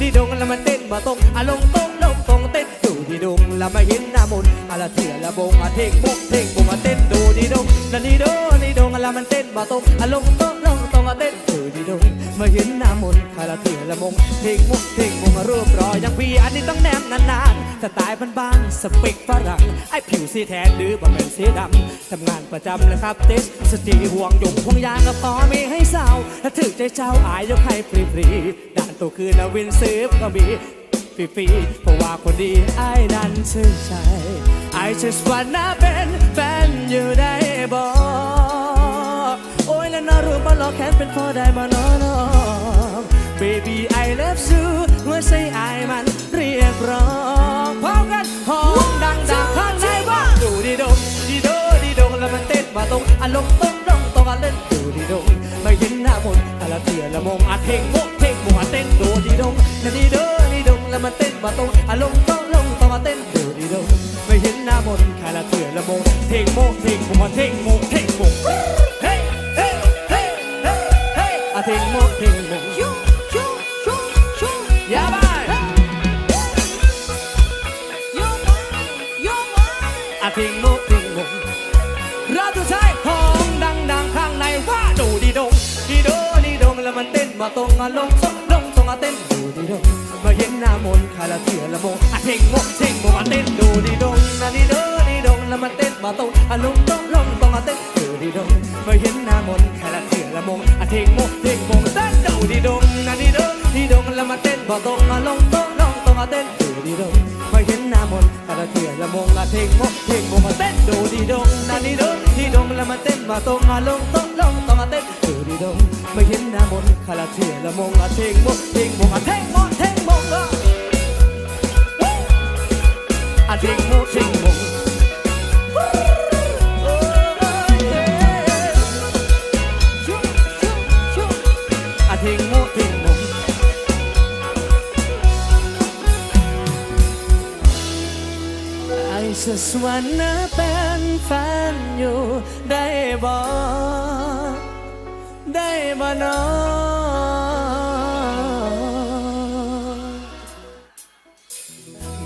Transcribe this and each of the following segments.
ดีดงแล้วมันเต้นบ่ตรงอะลงโต๊ะลงตรงเต้นดูดีดงแล้วมาเห็นหน้ามนอะละเถื่อละบงอะเทงบุกเทงบงอาเต้นดูดีดงแล้วดีโดดีดงแล้วมันเต้นบ่ตรงอะลงโต๊ะลงตรงอะเต้นดูดีดง มาเห็นหน้ามนต์อะละเถื่อละบงเทงมุกเทงบงรูปรอยอย่างพี่อันนี้ต้องแนมนานๆสไตล์บ้านๆสเปกฝรั่งไอผิวสีแทนหรือบ่แม่นสีดำทำงานประจำเลยครับเทสสตีห่วงหยงห่วงยางก็พอมีให้สาวถ้าถึกใจเจ้าอายยกให้ฟรีๆด่านตัวคืนนวินซื้อก็มีฟรีๆเพราะว่าคนดีไอ้นั้นชื่อใจ I just wanna เป็นแฟนอยู่ได้บ่ อกแค้นเป็นพอได้มาน้อง Baby I love you หัวใจไอ้มันเรียกร้องพร้อมกันหอมดังจากข้างในว่าดูดีดงดีโดดีดงแล้วมันเต้นมาตรงอารมณ์ตรงตรงตรงอะเล่นดูดีดงไม่เห็นหน้ามนต์อะละเถื่อละมงอะเทงโมเทงโมอะเต้นดูดีดงนะดีโดดีดงแล้วมันเต้นมาตรงอารมณ์ตรงลงตรงอะเต้นดูดีดงไม่เห็นหน้ามนต์แค่ละเถื่อละมงเทงโมเทงโมอะเทงโมเทงโม อะเทงโมเทิงโมเราตัวใช้หอมดังดังข้างในว่าดูดีดงดีโดดีดงแล้วมันเต้นมาตรงอะลงตรงลงตรงอะเต้นดูดีดงมาเห็นหน้ามนคาราเถื่อละโมอะเทงโมเทงโมอะเต้นดูดีดงนะดีโดดีดงแล้วมันเต้นมาตรงอะลงตรงลงตรงอะเต้นดูดีดงมาเห็นหน้ามนคาราเถื่อละโมอะเทงโมเทงโมเต้นดูดีดงนะดีโดดีดงแล้วมันเต้นมาตรงอะลงตรงลงตรงอะเต้นดูดีดง มาเห็นหน้ามนต์คาราเถื่อละโมอะเทงมกเทงมาเต้นดูดีดงนานีดงดีดงแล้วมันเต้นมาตรงมาลงตรงลงตรงมาเต้นดูดีดงไม่เห็นหน้ามนต์คาราเถื่อละโมอะเทงมกเทงมาเท่งโมเทงมกเออ น้อง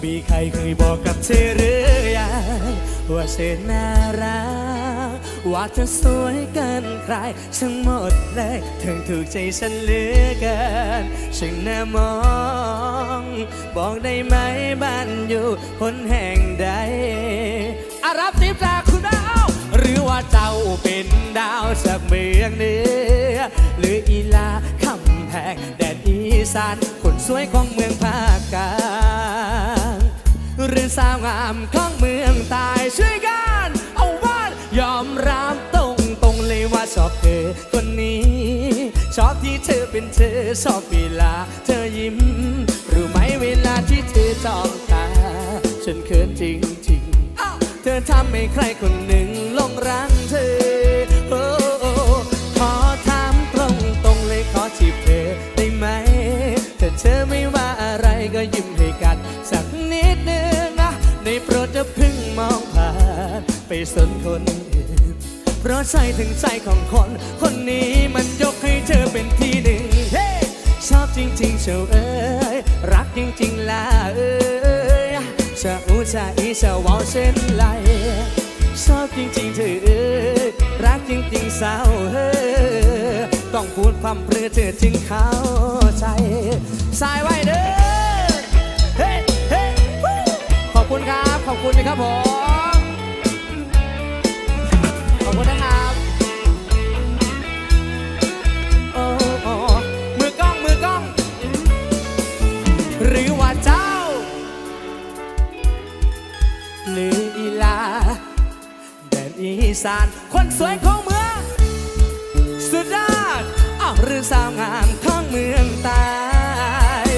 มีใครเคยบอกกับเธอหรือยังว่าเธอน่ารัก ว่าเธอสวยเกินใครทั้งหมดเลยถึงถูกใจฉันเหลือเกินฉันน่ามอง บอกได้ไหมบ้านอยู่คนแห่งใดอารับทิปจากคุณดาว หรือว่าเจ้าเป็นดาวจากเมืองเหนือ หรืออีลาคำแพงแดนอีสานคนสวยของเมืองภาคกลางหรือสาวงามของเมืองใตายช่วยกันเอาว่านยอมรับตรงตรงๆเลยว่าชอบเธอคนนี้ชอบที่เธอเป็นเธอชอบเวลาเธอยิ้มรู้ไหมเวลาที่เธอจ้องตา ฉันเขินจริงๆ เธอทำให้ใครคนหนึ่งหลงรักเธอ สนคนอื่น เพราะใจถึงใจของคน คนนี้มันยกให้เธอเป็นที่หนึ่งเฮ้ชอบจริงๆเชียวเอ้ย รักจริงๆล่ะเอ้ยจะอูจะอีจะเวาเช่นไร ชอบจริงๆเธอเอ้ย รักจริงๆสาวเฮ้ย ต้องพูดความเพรือเธอจึงเข้าใจ สายไว้เด้อ เฮ้เฮ้วู้ขอบคุณครับ ขอบคุณนะครับผม สาน คนสวยของเมืองสุดยอดอ้าวหรือสาวงามของเมืองตาย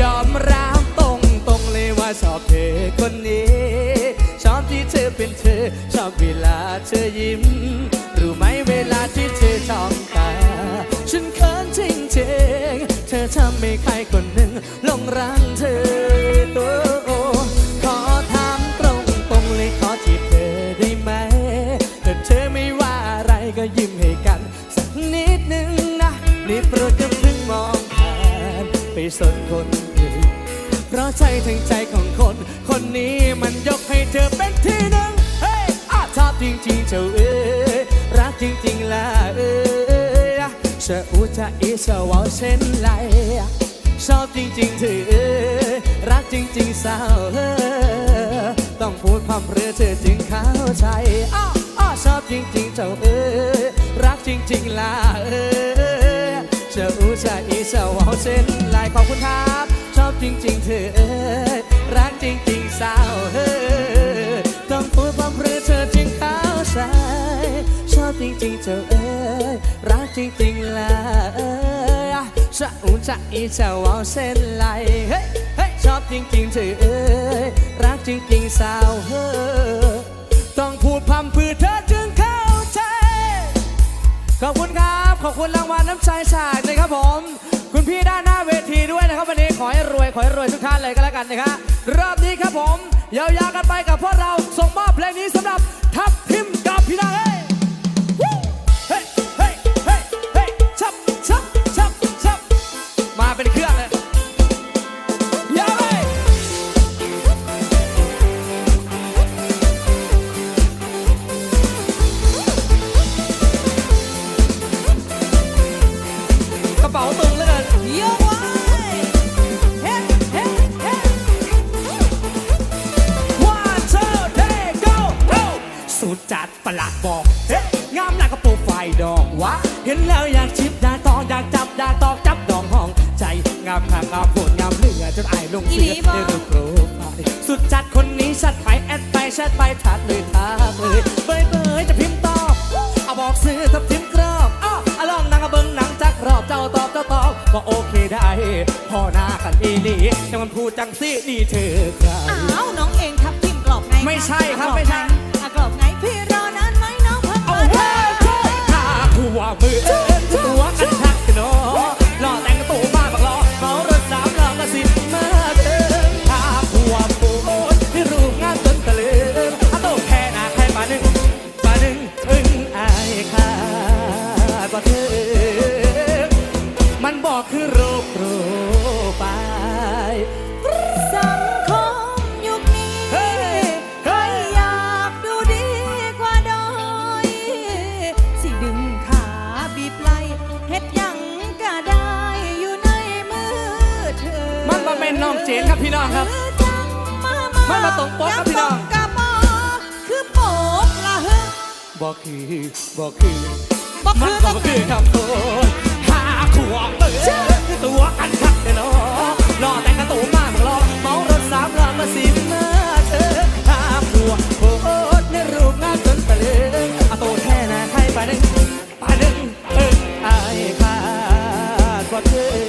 ยอมรับตรงตรงเลยว่าชอบเธอคนนี้ชอบที่เธอเป็นเธอ ชอบเวลาเธอยิ้ม รู้ไหมเวลาที่เธอจ้องตา ฉันเขินจริงจริงๆเธอทำให้ใครคนหนึ่งหลงรักเธอ ชื่ออุจะอีเชื่อว่าเช่นไรชอบจริงๆเธอรักจริงๆสาวเอ้ยต้องพูดความเพื่อเธอจึงเข้าใจอ้ออ้อชอบจริงๆเจ้าเอ้ยรักจริงๆล่ะเอ้ยเจ้าอูชาอีเจ้าวาเช่นไรขอบคุณครับชอบจริงๆเธอเอ้ยรักจริงๆสาวเอ้ยต้องพูดความเพื่อเธอจึงเข้าใจชอบจริงๆเจ้าเอ้ย รักจริงๆล่ะเอ้ยเจ้าอูชาอีเจ้าวเช่นไรเฮ้ยเฮ้ยชอบจริงๆเธอเอ้ยรักจริงๆสาวเอ้ยต้องพูดพร่ำเพื่อเธอจึงเข้าใจ ขอบคุณครับ ขอบคุณรางวัลน้ำใจฉากนะครับผม คุณพี่ด้านหน้าเวทีด้วยนะครับวันนี้ขอให้รวยขอให้รวยทุกท่านเลยก็แล้วกันนะครับรอบนี้ครับผมยาวๆกันไปกับพวกเราส่งมอบเพลงนี้สำหรับทัพทิมกับพี่นาเแอดไปแชทไปทัดเลยทักเลยเบยเบยจะพิมพ์ตอบเอาบอกซื้อทับทิมกรอบอ้าวอะลองนั่งกระเบิงหนังจักรอบเจ้าตอบเจ้าตอบก็โอเคได้พอหน้ากันอีหลีแต่มันพูดจังสินี่เธอใครอ้าวน้องเองทับทิมกรอบไงไม่ใช่ครับกอไม่ใช่งอะกรอบไงพี่รอนานไหมน้องเพิ่งเอามาเฮ้ยถ้ากูว่ามือ บอกคือบอกมันคือก็ก็คืคืออคำโทษหาขวบเบิดตัวอันคักเนาะรอแต่งกระตูมากรอเมารถสามล้อมาสิมาเธอหาขวบโพดในรูปงามจนตะลึงอาโตแท่นะให้ไปหนึ่งไปหนึ่งเอิ้งอายขาดกว่าเธอ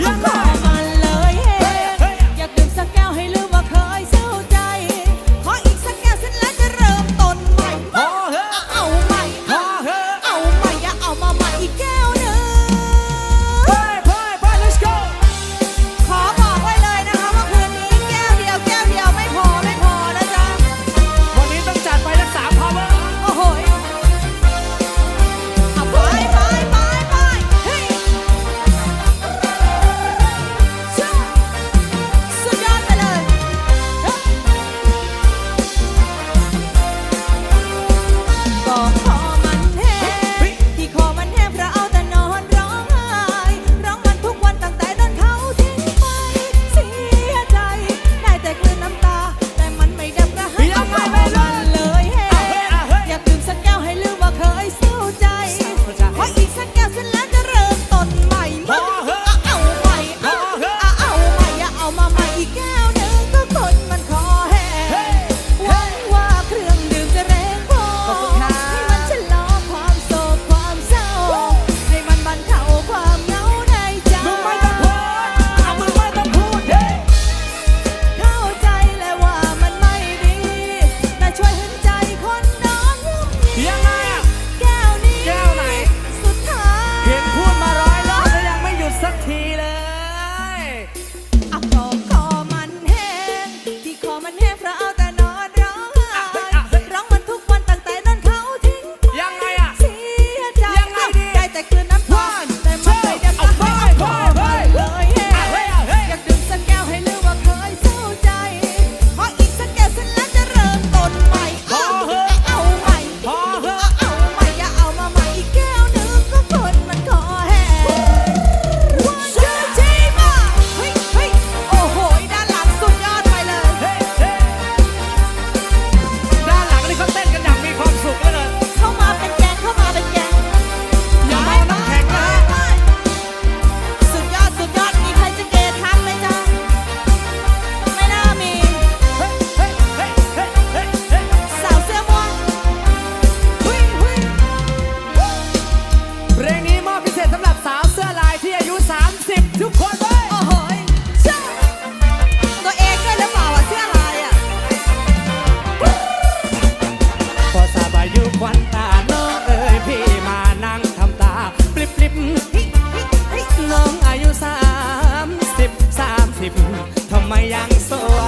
Lock ทำไมยังโสด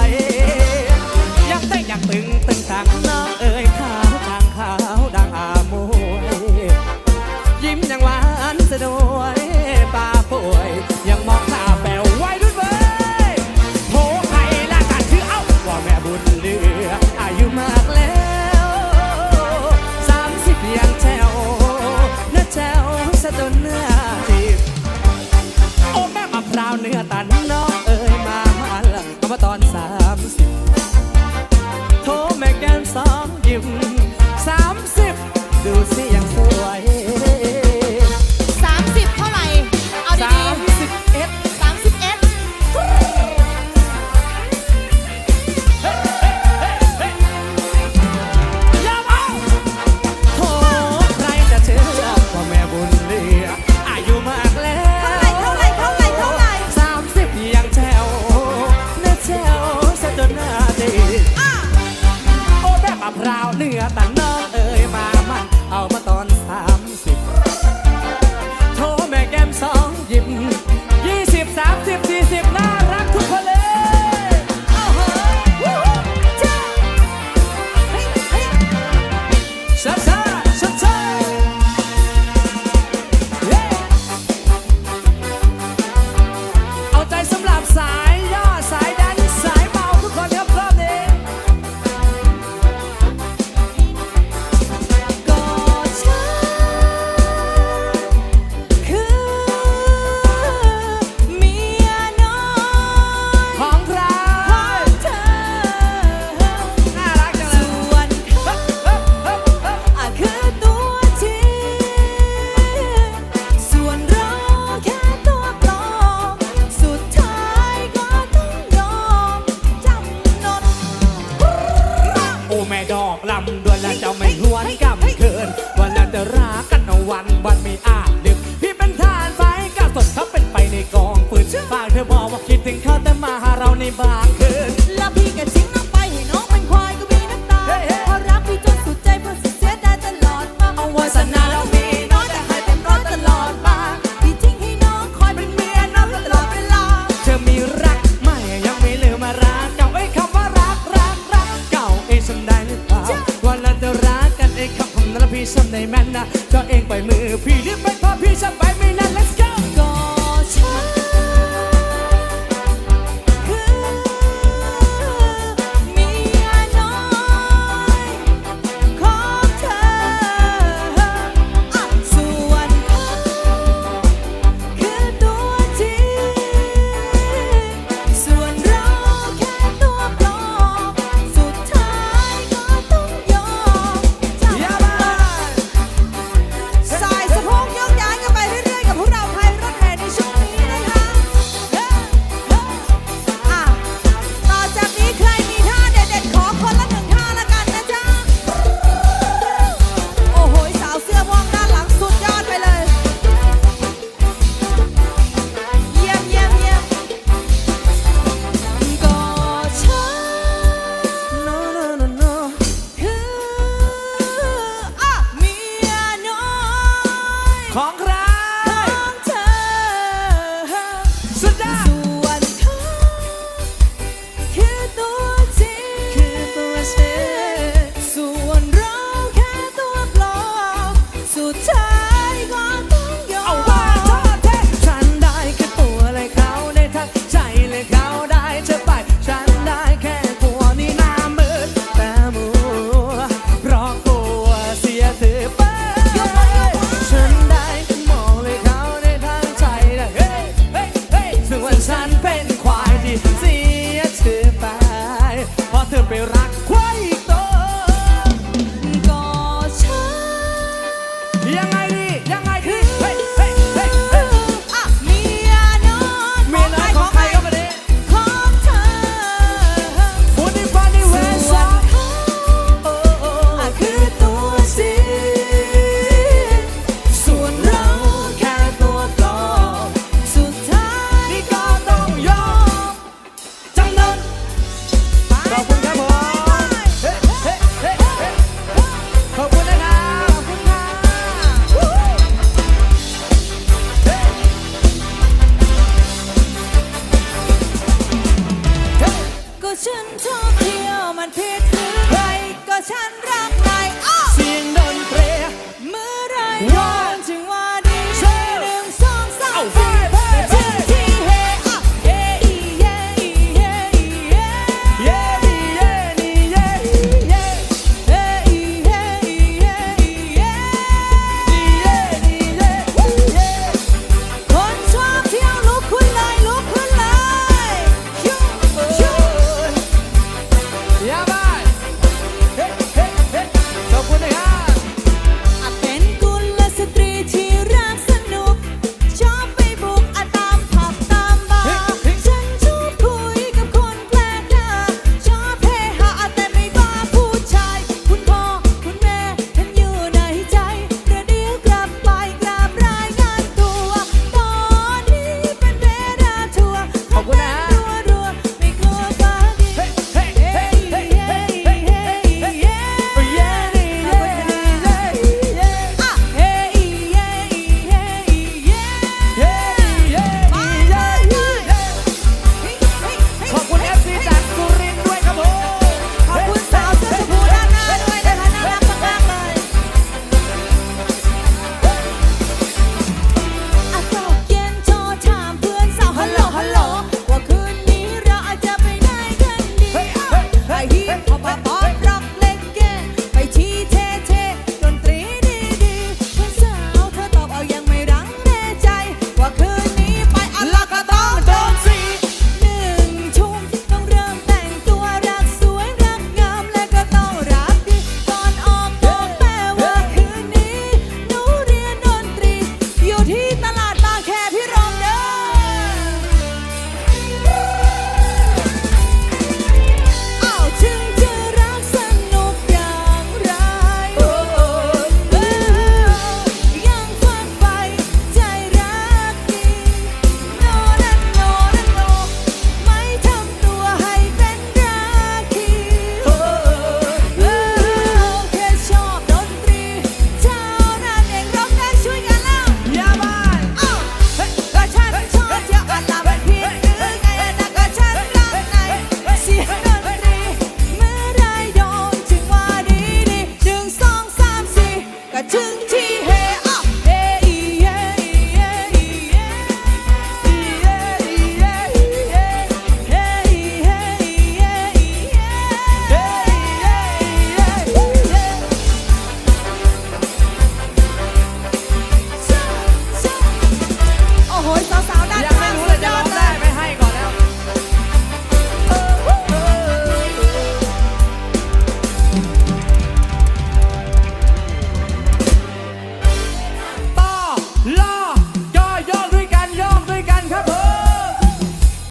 ูแม่ดอกลำดวนและเจ้าไม่หวนกำเคินวันและจะรักกันเอาวันวันไม่อาจลืมพี่เป็นทานไปกระสนเขาเป็นไปในกองฝืนฝากเธอบอกว่าคิดถึงเขาแต่มาหาเราในบางคืน เป